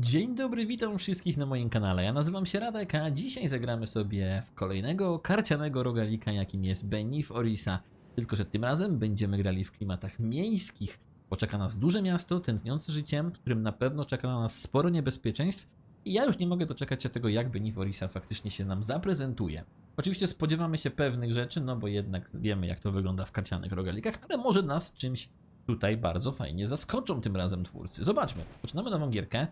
Dzień dobry, witam wszystkich na moim kanale. Ja nazywam się Radek, a dzisiaj zagramy sobie w kolejnego karcianego rogalika, jakim jest Benif Orisa. Tylko, że tym razem będziemy grali w klimatach miejskich. Poczeka nas duże miasto, tętniące życiem, w którym na pewno czeka na nas sporo niebezpieczeństw. I ja już nie mogę doczekać się tego, jak Benif Orisa faktycznie się nam zaprezentuje. Oczywiście spodziewamy się pewnych rzeczy, no bo jednak wiemy, jak to wygląda w karcianych rogalikach, ale może nas czymś tutaj bardzo fajnie zaskoczą tym razem twórcy. Zobaczmy. Poczynamy nową gierkę.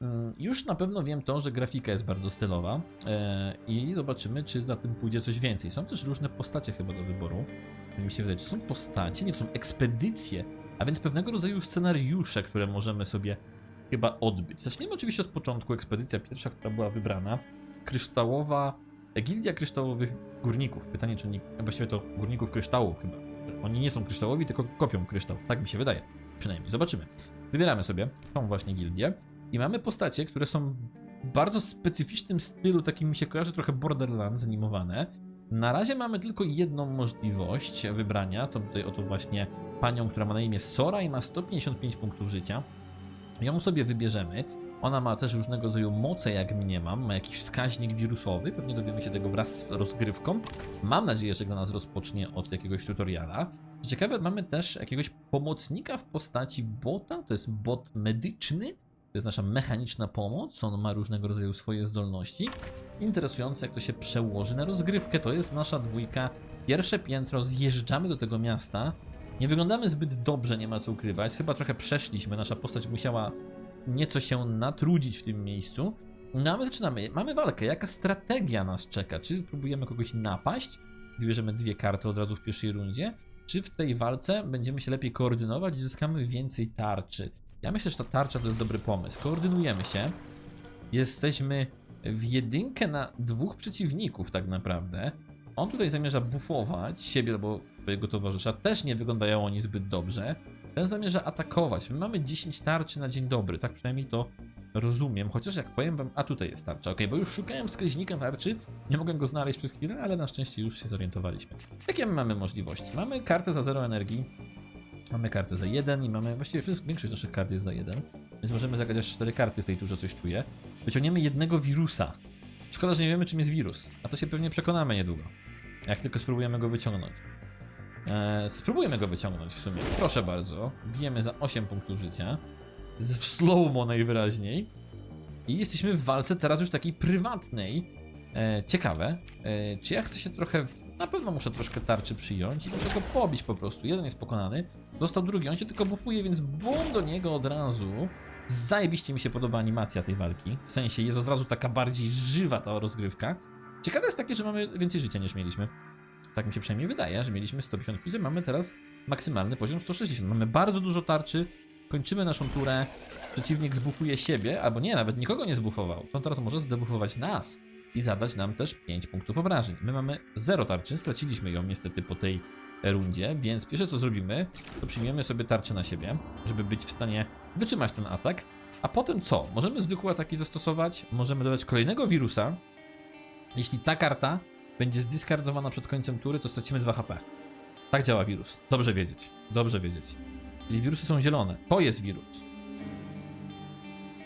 Mm, Już na pewno wiem to, że grafika jest bardzo stylowa e, i zobaczymy, czy za tym pójdzie coś więcej. Są też różne postacie chyba do wyboru. Mi się wydaje, czy są postacie, nie to są ekspedycje, a więc pewnego rodzaju scenariusze, które możemy sobie chyba odbyć. Zacznijmy oczywiście od początku. Ekspedycja pierwsza, która była wybrana. Kryształowa, e, Gildia Kryształowych Górników. Pytanie, czy oni, właściwie to Górników Kryształów chyba. Oni nie są kryształowi, tylko kopią kryształ. Tak mi się wydaje. Przynajmniej. Zobaczymy. Wybieramy sobie tą właśnie gildię. I mamy postacie, które są w bardzo specyficznym stylu, takim mi się kojarzy trochę Borderlands animowane. Na razie mamy tylko jedną możliwość wybrania, to tutaj oto właśnie panią, która ma na imię Sora i ma 155 punktów życia. Ją sobie wybierzemy. Ona ma też różnego rodzaju moce, jak mniemam, ma jakiś wskaźnik wirusowy, pewnie dowiemy się tego wraz z rozgrywką. Mam nadzieję, że go nas rozpocznie od jakiegoś tutoriala. Co ciekawe, mamy też jakiegoś pomocnika w postaci bota, to jest bot medyczny, to jest nasza mechaniczna pomoc, on ma różnego rodzaju swoje zdolności. Interesujące, jak to się przełoży na rozgrywkę, to jest nasza dwójka. Pierwsze piętro, zjeżdżamy do tego miasta. Nie wyglądamy zbyt dobrze, nie ma co ukrywać. Chyba trochę przeszliśmy, nasza postać musiała nieco się natrudzić w tym miejscu. No a my zaczynamy. Mamy walkę. Jaka strategia nas czeka? Czy próbujemy kogoś napaść? Wybierzemy dwie karty od razu w pierwszej rundzie. Czy w tej walce będziemy się lepiej koordynować i zyskamy więcej tarczy? Ja myślę, że ta tarcza to jest dobry pomysł. Koordynujemy się. Jesteśmy w jedynkę na dwóch przeciwników tak naprawdę. On tutaj zamierza bufować siebie albo swojego towarzysza. Też nie wyglądają oni zbyt dobrze. Ten zamierza atakować. My mamy 10 tarczy na dzień dobry, tak przynajmniej to rozumiem. Chociaż jak powiem wam, a tutaj jest tarcza. Ok, bo już szukałem wskaźnika tarczy, nie mogłem go znaleźć przez chwilę, ale na szczęście już się zorientowaliśmy. Jakie my mamy możliwości? Mamy kartę za 0 energii, mamy kartę za 1 i mamy właściwie wszystko, większość naszych kart jest za 1, więc możemy zagrać aż 4 karty w tej turze, coś czuję. Wyciągniemy jednego wirusa. Szkoda, że nie wiemy czym jest wirus, a to się pewnie przekonamy niedługo. Jak tylko spróbujemy go wyciągnąć. Eee, spróbujemy go wyciągnąć w sumie. Proszę bardzo. Bijemy za 8 punktów życia. Z slow-mo najwyraźniej. I jesteśmy w walce teraz już takiej prywatnej. E, ciekawe. E, czy ja chcę się trochę. Na pewno muszę troszkę tarczy przyjąć i muszę go pobić po prostu. Jeden jest pokonany. Został drugi, on się tylko bufuje, więc bum do niego od razu. Zajebiście mi się podoba animacja tej walki. W sensie jest od razu taka bardziej żywa ta rozgrywka. Ciekawe jest takie, że mamy więcej życia niż mieliśmy. Tak mi się przynajmniej wydaje, że mieliśmy 155, a mamy teraz maksymalny poziom 160. Mamy bardzo dużo tarczy, kończymy naszą turę, przeciwnik zbufuje siebie, albo nie, nawet nikogo nie zbufował. On teraz może zdebufować nas i zadać nam też 5 punktów obrażeń. My mamy 0 tarczy, straciliśmy ją niestety po tej rundzie, więc pierwsze co zrobimy, to przyjmiemy sobie tarczę na siebie, żeby być w stanie wytrzymać ten atak, a potem co? Możemy zwykłe ataki zastosować, możemy dodać kolejnego wirusa. Jeśli ta karta będzie zdiskardowana przed końcem tury, to stracimy 2 HP. Tak działa wirus. Dobrze wiedzieć. Dobrze wiedzieć. Czyli wirusy są zielone. To jest wirus.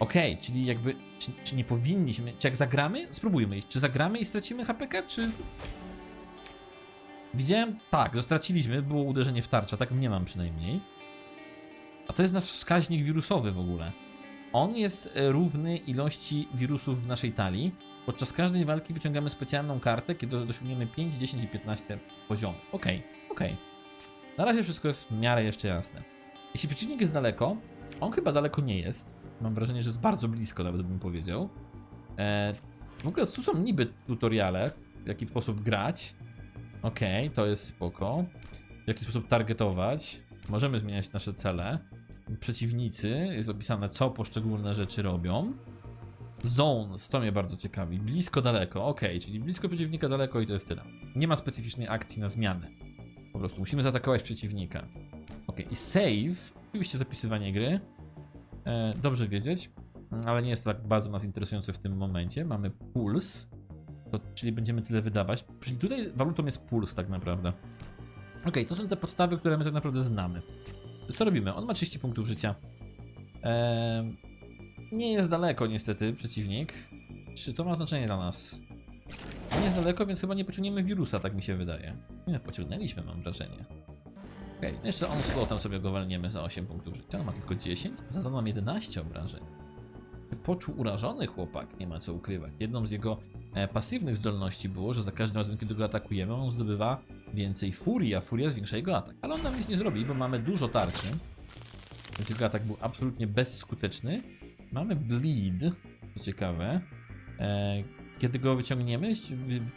Okej, czyli jakby. Czy, czy nie powinniśmy. Czy jak zagramy? Spróbujmy. Czy zagramy i stracimy HPK, czy. Widziałem. Tak, że straciliśmy. Było uderzenie w tarczę. Tak nie mam przynajmniej. A to jest nasz wskaźnik wirusowy w ogóle. On jest e, równy ilości wirusów w naszej talii. Podczas każdej walki wyciągamy specjalną kartę, kiedy osiągniemy 5, 10 i 15 poziomów. Okej, okej. Na razie wszystko jest w miarę jeszcze jasne. Jeśli przeciwnik jest daleko, on chyba daleko nie jest. Mam wrażenie, że jest bardzo blisko, nawet bym powiedział. Eee, w ogóle tu są niby tutoriale, w jaki sposób grać. Okej, to jest spoko. W jaki sposób targetować. Możemy zmieniać nasze cele. Przeciwnicy, jest opisane co poszczególne rzeczy robią. Zones, to mnie bardzo ciekawi. Blisko, daleko, ok, czyli blisko przeciwnika, daleko i to jest tyle. Nie ma specyficznej akcji na zmianę. Po prostu musimy zaatakować przeciwnika. Ok, i save, oczywiście zapisywanie gry. E, dobrze wiedzieć, ale nie jest to tak bardzo nas interesujące w tym momencie. Mamy puls, to, czyli będziemy tyle wydawać. Czyli tutaj walutą jest puls tak naprawdę. Ok, to są te podstawy, które my tak naprawdę znamy. Co robimy? On ma 30 punktów życia. Eee, nie jest daleko niestety przeciwnik. Czy to ma znaczenie dla nas? Nie jest daleko, więc chyba nie pociągniemy wirusa, tak mi się wydaje. Nie, pociągnęliśmy, mam wrażenie. Okej, no jeszcze on sobie go walniemy za 8 punktów życia, on ma tylko 10, zadano nam 11 obrażeń. Poczuł urażony chłopak, nie ma co ukrywać. Jedną z jego e, pasywnych zdolności było, że za każdym razem, kiedy go atakujemy, on zdobywa więcej furii, a furia zwiększa jego atak. Ale on nam nic nie zrobi, bo mamy dużo tarczy. Więc jego atak był absolutnie bezskuteczny. Mamy bleed, co ciekawe. E, kiedy go wyciągniemy,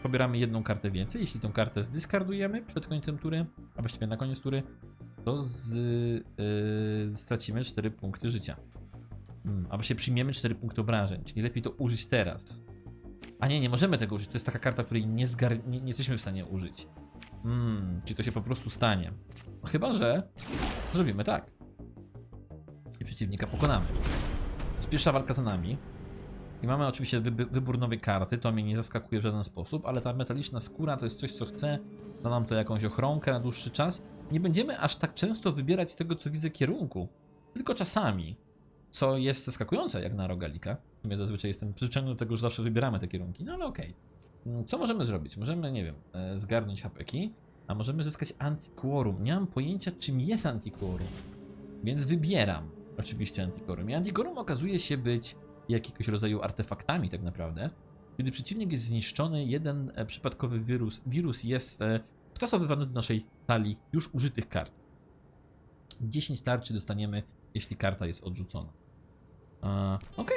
pobieramy jedną kartę więcej. Jeśli tą kartę zdyskardujemy przed końcem tury, a właściwie na koniec tury, to z, yy, stracimy 4 punkty życia. Hmm, a właściwie przyjmiemy 4 punkty obrażeń, czyli lepiej to użyć teraz. A nie, nie możemy tego użyć. To jest taka karta, której nie, zgar... nie, nie jesteśmy w stanie użyć. Hmm, czyli to się po prostu stanie. Chyba, że zrobimy tak. I przeciwnika pokonamy. Jest pierwsza walka za nami. I mamy oczywiście wy wybór nowej karty, to mnie nie zaskakuje w żaden sposób, ale ta metaliczna skóra to jest coś, co chcę. Da nam to jakąś ochronkę na dłuższy czas. Nie będziemy aż tak często wybierać tego, co widzę, kierunku. Tylko czasami. Co jest zaskakujące, jak na rogalika. Ja zazwyczaj jestem do tego, że zawsze wybieramy te kierunki, no ale okej. Okay. Co możemy zrobić? Możemy, nie wiem, e, zgarnąć hapeki, a możemy zyskać antiquorum. Nie mam pojęcia, czym jest antiquorum, więc wybieram oczywiście antiquorum. I antiquorum okazuje się być jakiegoś rodzaju artefaktami tak naprawdę. Kiedy przeciwnik jest zniszczony, jeden e, przypadkowy wirus, wirus jest e, wtasowywany do naszej talii już użytych kart. 10 tarczy dostaniemy, jeśli karta jest odrzucona. E, ok,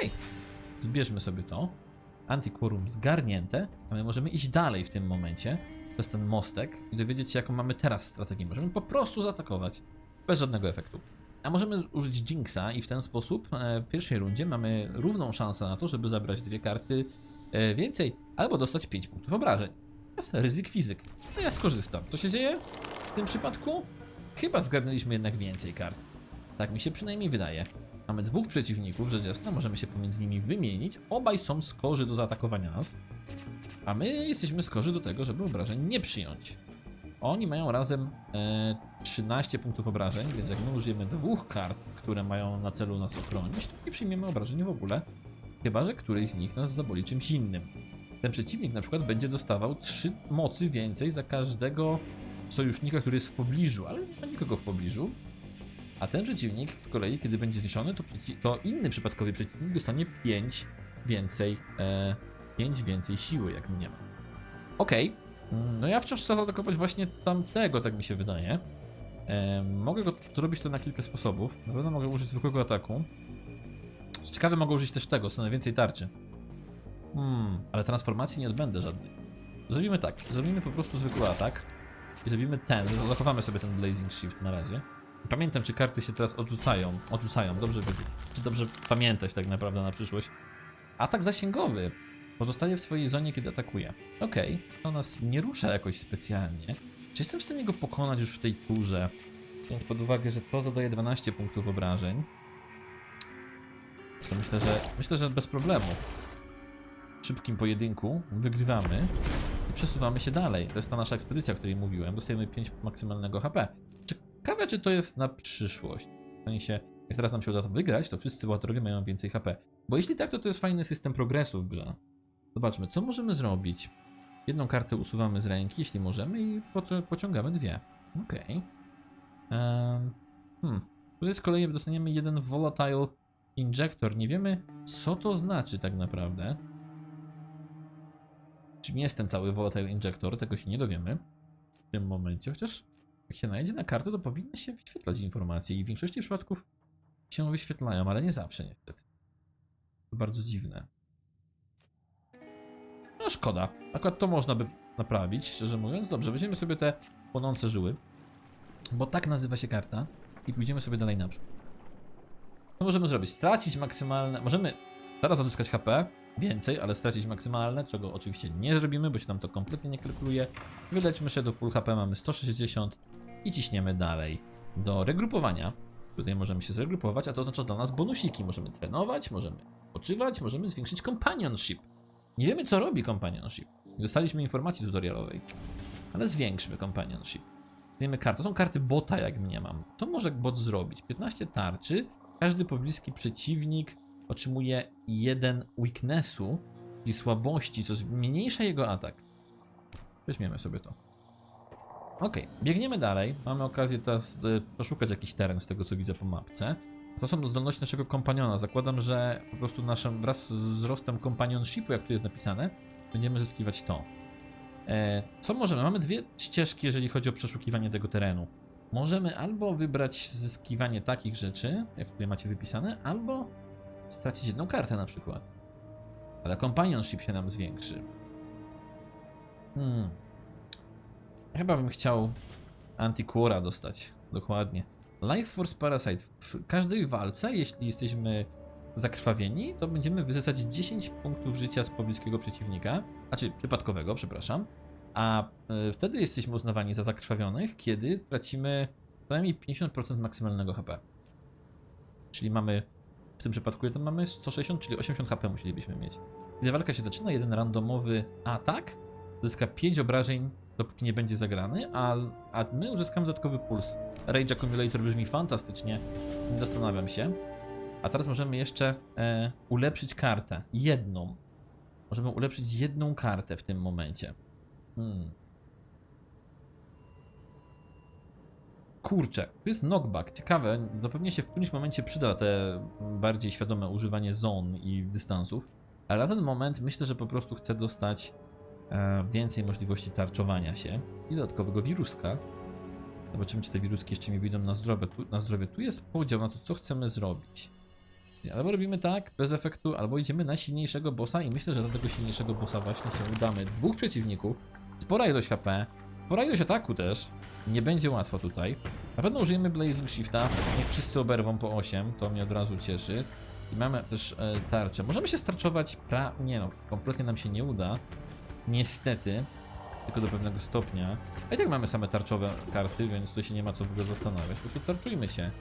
zbierzmy sobie to. Antiquorum zgarnięte, a my możemy iść dalej w tym momencie przez ten mostek i dowiedzieć się, jaką mamy teraz strategię. Możemy po prostu zaatakować bez żadnego efektu. A możemy użyć Jinxa i w ten sposób e, w pierwszej rundzie mamy równą szansę na to, żeby zabrać dwie karty e, więcej, albo dostać 5 punktów obrażeń. Jest ryzyk fizyk. To ja skorzystam. Co się dzieje w tym przypadku? Chyba zgarnęliśmy jednak więcej kart. Tak mi się przynajmniej wydaje. Mamy dwóch przeciwników, rzecz jasna, możemy się pomiędzy nimi wymienić. Obaj są skorzy do zaatakowania nas, a my jesteśmy skorzy do tego, żeby obrażeń nie przyjąć. Oni mają razem e, 13 punktów obrażeń, więc jak my użyjemy dwóch kart, które mają na celu nas ochronić, to nie przyjmiemy obrażeń w ogóle. Chyba, że któryś z nich nas zaboli czymś innym. Ten przeciwnik na przykład będzie dostawał 3 mocy więcej za każdego sojusznika, który jest w pobliżu, ale nie ma nikogo w pobliżu. A ten przeciwnik z kolei, kiedy będzie zniszczony, to, to inny przypadkowy przeciwnik dostanie 5 więcej, e, 5 więcej siły, jak mnie. Okej, okay. No ja wciąż chcę zaatakować właśnie tamtego, tak mi się wydaje. E, mogę go zrobić to na kilka sposobów. Na pewno mogę użyć zwykłego ataku. Co ciekawe, mogę użyć też tego, co najwięcej tarczy. Hmm, ale transformacji nie odbędę żadnej. Zrobimy tak, zrobimy po prostu zwykły atak. I zrobimy ten, zachowamy sobie ten Blazing Shift na razie. Pamiętam, czy karty się teraz odrzucają. Odrzucają, dobrze wiedzieć. Czy dobrze pamiętać tak naprawdę na przyszłość. Atak zasięgowy. Pozostaje w swojej zonie, kiedy atakuje. Okej, okay. to nas nie rusza jakoś specjalnie. Czy jestem w stanie go pokonać już w tej turze? Biorąc pod uwagę, że to zadaje 12 punktów obrażeń. To myślę, że myślę, że bez problemu. W szybkim pojedynku wygrywamy i przesuwamy się dalej. To jest ta nasza ekspedycja, o której mówiłem. Dostajemy 5 maksymalnego HP. Ciekawe, czy to jest na przyszłość. W sensie, jak teraz nam się uda to wygrać, to wszyscy bohaterowie mają więcej HP. Bo jeśli tak, to to jest fajny system progresu w grze. Zobaczmy, co możemy zrobić. Jedną kartę usuwamy z ręki, jeśli możemy, i pociągamy dwie. Okej. Okay. Um, hmm. Tutaj z kolei dostaniemy jeden volatile injector. Nie wiemy, co to znaczy tak naprawdę. Czym jest ten cały volatile injector, tego się nie dowiemy w tym momencie, chociaż jak się najedzie na kartę, to powinny się wyświetlać informacje i w większości przypadków się wyświetlają, ale nie zawsze niestety. To bardzo dziwne. No szkoda. Akurat to można by naprawić, szczerze mówiąc. Dobrze, weźmiemy sobie te płonące żyły. Bo tak nazywa się karta. I pójdziemy sobie dalej naprzód. Co możemy zrobić? Stracić maksymalne... Możemy teraz odzyskać HP. Więcej, ale stracić maksymalne, czego oczywiście nie zrobimy, bo się nam to kompletnie nie kalkuluje. Wylećmy się do full HP, mamy 160 i ciśniemy dalej do regrupowania. Tutaj możemy się zregrupować, a to oznacza dla nas bonusiki. Możemy trenować, możemy odpoczywać, możemy zwiększyć companionship. Nie wiemy, co robi companionship. Nie dostaliśmy informacji tutorialowej. Ale zwiększmy companionship. Wiemy kartę. To są karty bota, jak mnie mam. Co może bot zrobić? 15 tarczy. Każdy pobliski przeciwnik otrzymuje jeden weaknessu, czyli słabości, co zmniejsza jego atak. Weźmiemy sobie to. Okej, biegniemy dalej. Mamy okazję teraz e, przeszukać jakiś teren z tego, co widzę po mapce. To są zdolności naszego kompaniona. Zakładam, że po prostu naszym, wraz z wzrostem kompanionshipu, jak tu jest napisane, będziemy zyskiwać to. E, co możemy? Mamy dwie ścieżki, jeżeli chodzi o przeszukiwanie tego terenu. Możemy albo wybrać zyskiwanie takich rzeczy, jak tutaj macie wypisane, albo stracić jedną kartę na przykład. Ale companionship się nam zwiększy. Hmm. Chyba bym chciał Antiquora dostać. Dokładnie. Life Force Parasite. W każdej walce, jeśli jesteśmy zakrwawieni, to będziemy wyzysać 10 punktów życia z pobliskiego przeciwnika. Znaczy, przypadkowego, przepraszam. A y, wtedy jesteśmy uznawani za zakrwawionych, kiedy tracimy co najmniej 50% maksymalnego HP. Czyli mamy, w tym przypadku jeden mamy 160, czyli 80 HP musielibyśmy mieć. Kiedy walka się zaczyna, jeden randomowy atak zyska 5 obrażeń, dopóki nie będzie zagrany, a, a my uzyskamy dodatkowy puls. Rage Accumulator brzmi fantastycznie, nie zastanawiam się. A teraz możemy jeszcze e, ulepszyć kartę. Jedną. Możemy ulepszyć jedną kartę w tym momencie. Hmm. Kurczę, tu jest knockback. Ciekawe, zapewne się w którymś momencie przyda te bardziej świadome używanie zon i dystansów, ale na ten moment myślę, że po prostu chcę dostać więcej możliwości tarczowania się i dodatkowego wiruska. Zobaczymy, czy te wiruski jeszcze mi wyjdą na zdrowie. Tu, na zdrowie. tu jest podział na to, co chcemy zrobić. Albo robimy tak, bez efektu, albo idziemy na silniejszego bossa i myślę, że do tego silniejszego bossa właśnie się udamy. Dwóch przeciwników, spora ilość HP, spora ilość ataku też. Nie będzie łatwo tutaj. Na pewno użyjemy Blazing Shifta, niech wszyscy oberwą po 8, to mnie od razu cieszy. I mamy też e, tarczę. Możemy się starczować pra... Nie no, kompletnie nam się nie uda. Niestety. Tylko do pewnego stopnia. A i tak mamy same tarczowe karty, więc tu się nie ma co w ogóle zastanawiać. Po prostu tarczujmy się.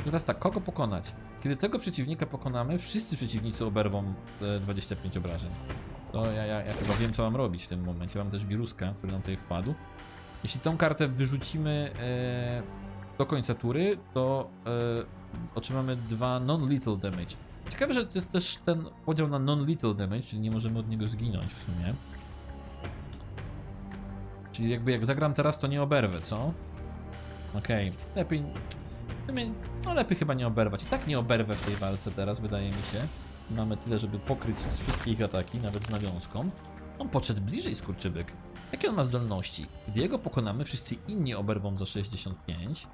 I teraz tak, kogo pokonać? Kiedy tego przeciwnika pokonamy, wszyscy przeciwnicy oberwą e, 25 obrażeń. To ja, ja, ja chyba wiem, co mam robić w tym momencie. Mam też wiruska, który nam tutaj wpadł. Jeśli tą kartę wyrzucimy e, do końca tury, to e, otrzymamy dwa non-lethal damage. Ciekawe, że to jest też ten podział na non-lethal damage, czyli nie możemy od niego zginąć w sumie. Czyli jakby jak zagram teraz, to nie oberwę, co? Okej, lepiej... w sumie, No lepiej chyba nie oberwać. I tak nie oberwę w tej walce teraz, wydaje mi się. Mamy tyle, żeby pokryć z wszystkich ataki, nawet z nawiązką. On podszedł bliżej, skurczybyk. Jakie on ma zdolności? Gdy jego pokonamy, wszyscy inni oberwą za 65.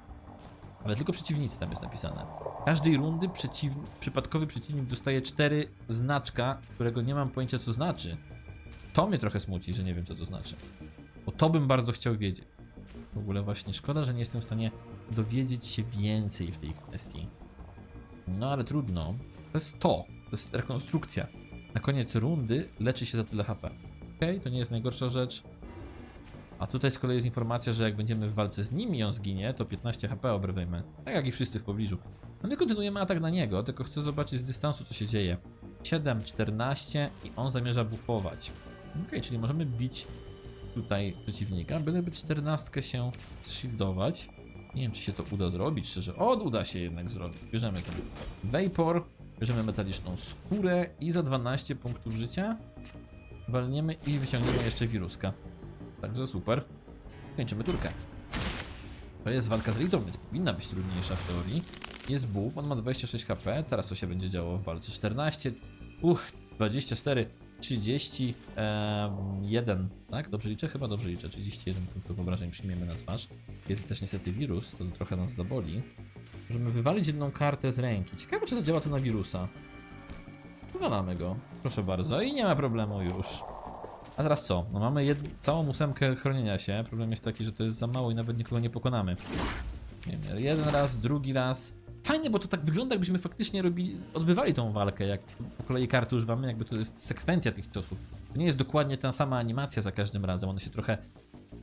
Ale tylko przeciwnicy tam jest napisane. Każdej rundy przeciw... przypadkowy przeciwnik dostaje 4 znaczka, którego nie mam pojęcia co znaczy. To mnie trochę smuci, że nie wiem co to znaczy. Bo to bym bardzo chciał wiedzieć. W ogóle właśnie szkoda, że nie jestem w stanie dowiedzieć się więcej w tej kwestii. No ale trudno. To jest to. To jest rekonstrukcja. Na koniec rundy leczy się za tyle HP. Okej, to nie jest najgorsza rzecz. A tutaj z kolei jest informacja, że jak będziemy w walce z nim i on zginie, to 15 HP obrywajmy. Tak jak i wszyscy w pobliżu. No my kontynuujemy atak na niego, tylko chcę zobaczyć z dystansu co się dzieje. 7, 14 i on zamierza bufować. Okej, czyli możemy bić tutaj przeciwnika, byleby 14 się shieldować. Nie wiem, czy się to uda zrobić, szczerze. O, uda się jednak zrobić. Bierzemy ten Vapor, bierzemy metaliczną skórę i za 12 punktów życia walniemy i wyciągniemy jeszcze wiruska. Także super. Kończymy turkę. To jest walka z elitą, więc powinna być trudniejsza w teorii. Jest buff, on ma 26 HP, teraz co się będzie działo w walce? 14, uch, 24, 31, tak? Dobrze liczę? Chyba dobrze liczę. 31 punktów obrażeń przyjmiemy na twarz. Jest też niestety wirus, to trochę nas zaboli. Możemy wywalić jedną kartę z ręki. Ciekawe, czy zadziała to na wirusa. Wywalamy go. Proszę bardzo. I nie ma problemu już. A teraz co? No mamy jed... całą ósemkę chronienia się. Problem jest taki, że to jest za mało i nawet nikogo nie pokonamy. Jeden raz, drugi raz. Fajnie, bo to tak wygląda, jakbyśmy faktycznie robili, odbywali tą walkę, jak po kolei karty używamy, jakby to jest sekwencja tych ciosów. To nie jest dokładnie ta sama animacja za każdym razem, one się trochę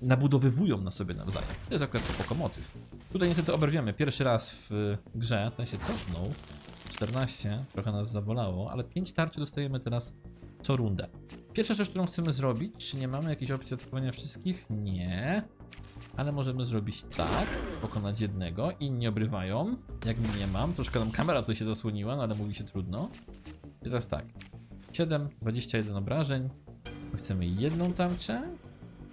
nabudowywują na sobie nawzajem. To jest akurat spoko motyw. Tutaj niestety oberwiemy pierwszy raz w grze, ten się cofnął. 14, trochę nas zabolało, ale 5 tarczy dostajemy teraz co rundę. Pierwsza rzecz, którą chcemy zrobić, czy nie mamy jakiejś opcji atakowania wszystkich? Nie. Ale możemy zrobić tak, pokonać jednego, inni obrywają, jak nie mam, troszkę nam kamera tutaj się zasłoniła, no ale mówi się trudno. I teraz tak. 7, 21 obrażeń. Chcemy jedną tarczę.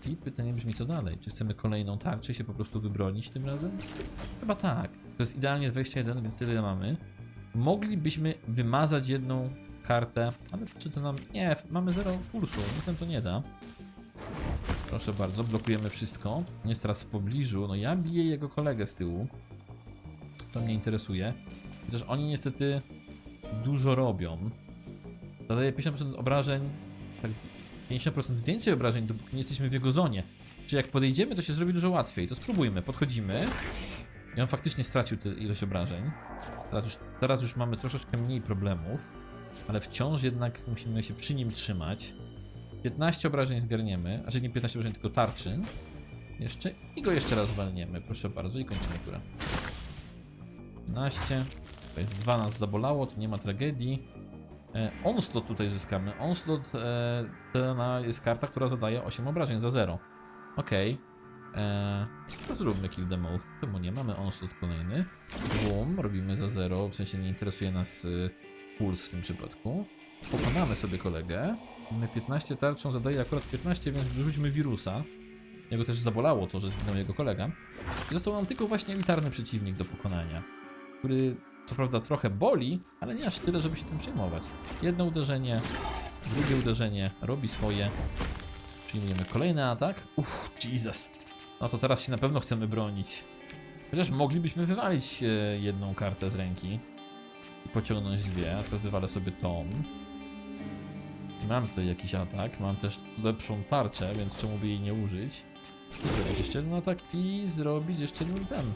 I pytanie brzmi co dalej? Czy chcemy kolejną tarczę się po prostu wybronić tym razem? Chyba tak. To jest idealnie 21, więc tyle mamy. Moglibyśmy wymazać jedną kartę, ale czy to nam... Nie, mamy 0 pulsu, nic nam to nie da. Proszę bardzo, blokujemy wszystko. Jest teraz w pobliżu. No ja biję jego kolegę z tyłu. To mnie interesuje. Chociaż oni niestety dużo robią. Zadaje 50% obrażeń, tak 50% więcej obrażeń, dopóki nie jesteśmy w jego zonie. Czyli jak podejdziemy, to się zrobi dużo łatwiej. To spróbujmy. Podchodzimy. I on faktycznie stracił tę ilość obrażeń. Teraz już, teraz już mamy troszeczkę mniej problemów, ale wciąż jednak musimy się przy nim trzymać. 15 obrażeń zgarniemy, a nie 15 obrażeń, tylko tarczy. Jeszcze i go jeszcze raz walniemy, proszę bardzo, i kończymy turę. 15. To jest 2 nas zabolało, tu nie ma tragedii. E, onslot tutaj zyskamy. Onslot e, to jest karta, która zadaje 8 obrażeń za 0. Okej. Eee, to zróbmy kill them all. Czemu nie? Mamy onslot kolejny. Boom, robimy za 0, w sensie nie interesuje nas y, puls w tym przypadku. Pokonamy sobie kolegę. Mamy 15 tarczą, zadaje akurat 15, więc wyrzućmy wirusa. Jego też zabolało to, że zginął jego kolega. I został nam tylko właśnie elitarny przeciwnik do pokonania, który co prawda trochę boli, ale nie aż tyle, żeby się tym przejmować. Jedno uderzenie, drugie uderzenie robi swoje. Przyjmujemy kolejny atak. Uff, Jesus. No to teraz się na pewno chcemy bronić. Chociaż moglibyśmy wywalić e, jedną kartę z ręki i pociągnąć dwie, a to wywalę sobie tą. Mam tutaj jakiś atak, mam też lepszą tarczę, więc czemu by jej nie użyć? Zrobić jeszcze jeden atak i zrobić jeszcze jeden ten.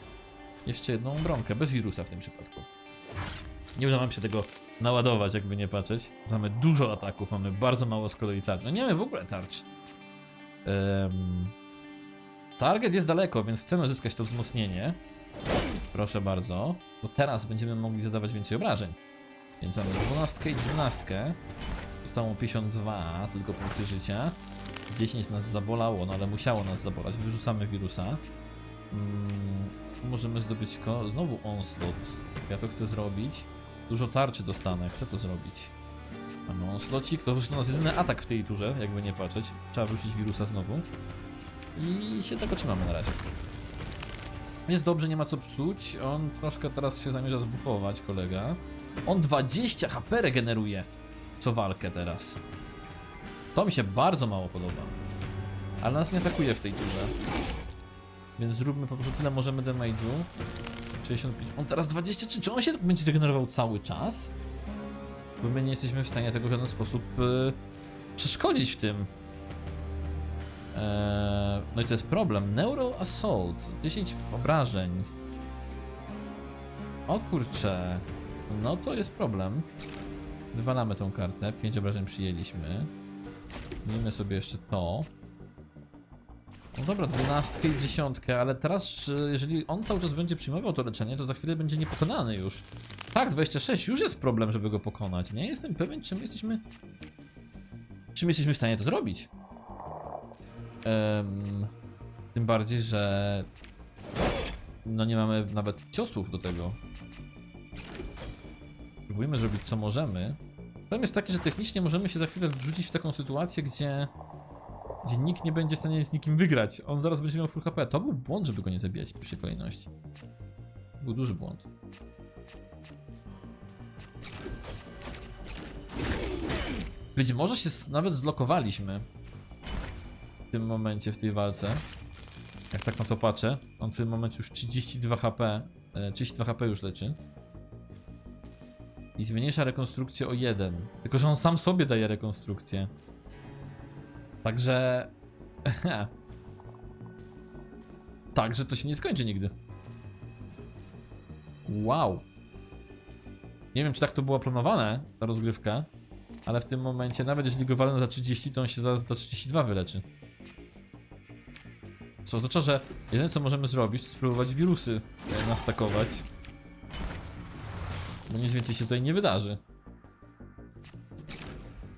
Jeszcze jedną obronkę, bez wirusa w tym przypadku. Nie uda nam się tego naładować, jakby nie patrzeć. Mamy dużo ataków, mamy bardzo mało z kolei tarcz. No nie mamy w ogóle tarcz. Em, target jest daleko, więc chcemy zyskać to wzmocnienie. Proszę bardzo. Bo teraz będziemy mogli zadawać więcej obrażeń. Więc mamy 12 i 12. Zostało mu 52 tylko punkty życia. 10 nas zabolało, no ale musiało nas zabolać. Wyrzucamy wirusa. Mm, możemy zdobyć ko- znowu onslaught. Ja to chcę zrobić. Dużo tarczy dostanę, chcę to zrobić. Mamy onslaughcik, to u nas jedyny atak w tej turze, jakby nie patrzeć. Trzeba wrócić wirusa znowu. I się tego trzymamy na razie. Jest dobrze, nie ma co psuć. On troszkę teraz się zamierza zbufować, kolega. On 20 HP regeneruje co walkę teraz. To mi się bardzo mało podoba. Ale nas nie atakuje w tej turze. Więc zróbmy po prostu tyle możemy damage'u. 65. On teraz 23. Czy on się będzie regenerował cały czas? Bo my nie jesteśmy w stanie tego w żaden sposób y, przeszkodzić w tym. Eee, no i to jest problem. Neural Assault. 10 obrażeń. O kurcze. No to jest problem. Wywalamy tą kartę. 5 obrażeń przyjęliśmy. Miejmy sobie jeszcze to. No dobra, 12 i 10, ale teraz, jeżeli on cały czas będzie przyjmował to leczenie, to za chwilę będzie niepokonany już. Tak, 26, już jest problem, żeby go pokonać. Nie jestem pewien, czym jesteśmy. Czym jesteśmy w stanie to zrobić. Em, tym bardziej, że. No nie mamy nawet ciosów do tego. Próbujemy zrobić co możemy. Problem jest taki, że technicznie możemy się za chwilę wrzucić w taką sytuację, gdzie gdzie nikt nie będzie w stanie z nikim wygrać. On zaraz będzie miał full HP. To był błąd, żeby go nie zabijać w pierwszej kolejności. To był duży błąd. Być może się nawet zlokowaliśmy w tym momencie, w tej walce. Jak tak na to patrzę. On w tym momencie już 32 HP. e, 32 HP już leczy. I zmniejsza rekonstrukcję o 1. Tylko, że on sam sobie daje rekonstrukcję. Także. Także to się nie skończy nigdy. Wow. Nie wiem, czy tak to było planowane, ta rozgrywka, ale w tym momencie, nawet jeżeli go walę za 30, to on się za, za 32 wyleczy. Co oznacza, że jedyne co możemy zrobić, to spróbować wirusy e, nastakować. Bo nic więcej się tutaj nie wydarzy.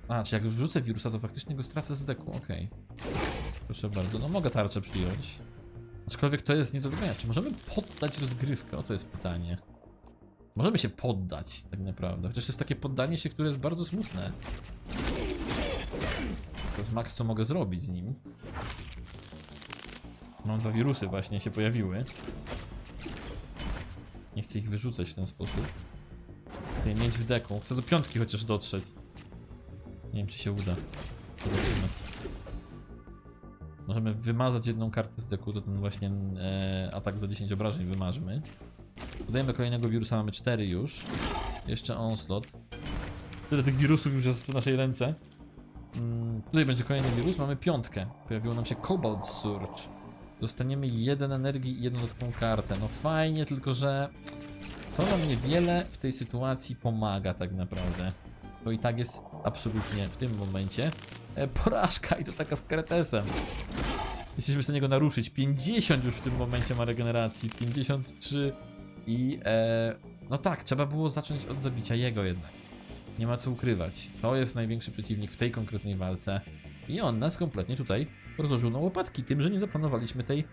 A, czy jak wrzucę wirusa, to faktycznie go stracę z deku, okej. Proszę bardzo, no mogę tarczę przyjąć. Aczkolwiek to jest nie do wygrania. Czy możemy poddać rozgrywkę? O, to jest pytanie. Możemy się poddać, tak naprawdę. Chociaż jest takie poddanie się, które jest bardzo smutne. To jest maks, co mogę zrobić z nim. Mam dwa wirusy właśnie się pojawiły. Nie chcę ich wyrzucać w ten sposób. Mieć w deku. Chcę do piątki chociaż dotrzeć. Nie wiem, czy się uda. Zobaczymy. Możemy wymazać jedną kartę z deku, to ten właśnie e, atak za 10 obrażeń wymarzmy. Dodajemy kolejnego wirusa, mamy 4 już. Jeszcze onslot. Tyle tych wirusów już jest w naszej ręce. Mm, tutaj będzie kolejny wirus, mamy piątkę. Pojawiło nam się Cobalt Surge. Dostaniemy jeden energii i jedną dodatkową kartę. No fajnie, tylko że to nam niewiele w tej sytuacji pomaga tak naprawdę. To i tak jest absolutnie w tym momencie e, porażka i to taka z Kretesem. Jesteśmy w stanie go naruszyć. 50 już w tym momencie ma regeneracji. 53 i e, no tak, trzeba było zacząć od zabicia jego jednak. Nie ma co ukrywać. To jest największy przeciwnik w tej konkretnej walce. I on nas kompletnie tutaj rozłożył na łopatki tym, że nie zaplanowaliśmy tej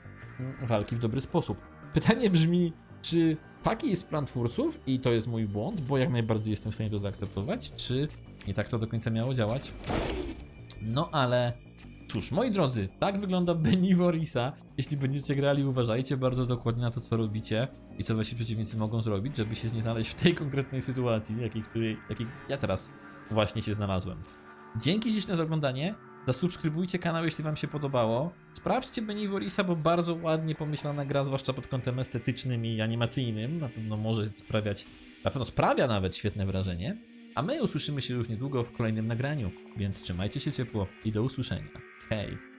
mm, walki w dobry sposób. Pytanie brzmi, czy taki jest plan twórców i to jest mój błąd, bo jak najbardziej jestem w stanie to zaakceptować, czy nie tak to do końca miało działać? No ale cóż, moi drodzy, tak wygląda Benivorisa. Jeśli będziecie grali, uważajcie bardzo dokładnie na to, co robicie i co wasi przeciwnicy mogą zrobić, żeby się nie znaleźć w tej konkretnej sytuacji, jakiej, jakiej ja teraz właśnie się znalazłem. Dzięki śliczne za oglądanie. Zasubskrybujcie kanał, jeśli Wam się podobało. Sprawdźcie Benivorisa, bo bardzo ładnie pomyślana gra, zwłaszcza pod kątem estetycznym i animacyjnym. Na pewno może sprawiać, na pewno sprawia nawet świetne wrażenie. A my usłyszymy się już niedługo w kolejnym nagraniu, więc trzymajcie się ciepło i do usłyszenia. Hej!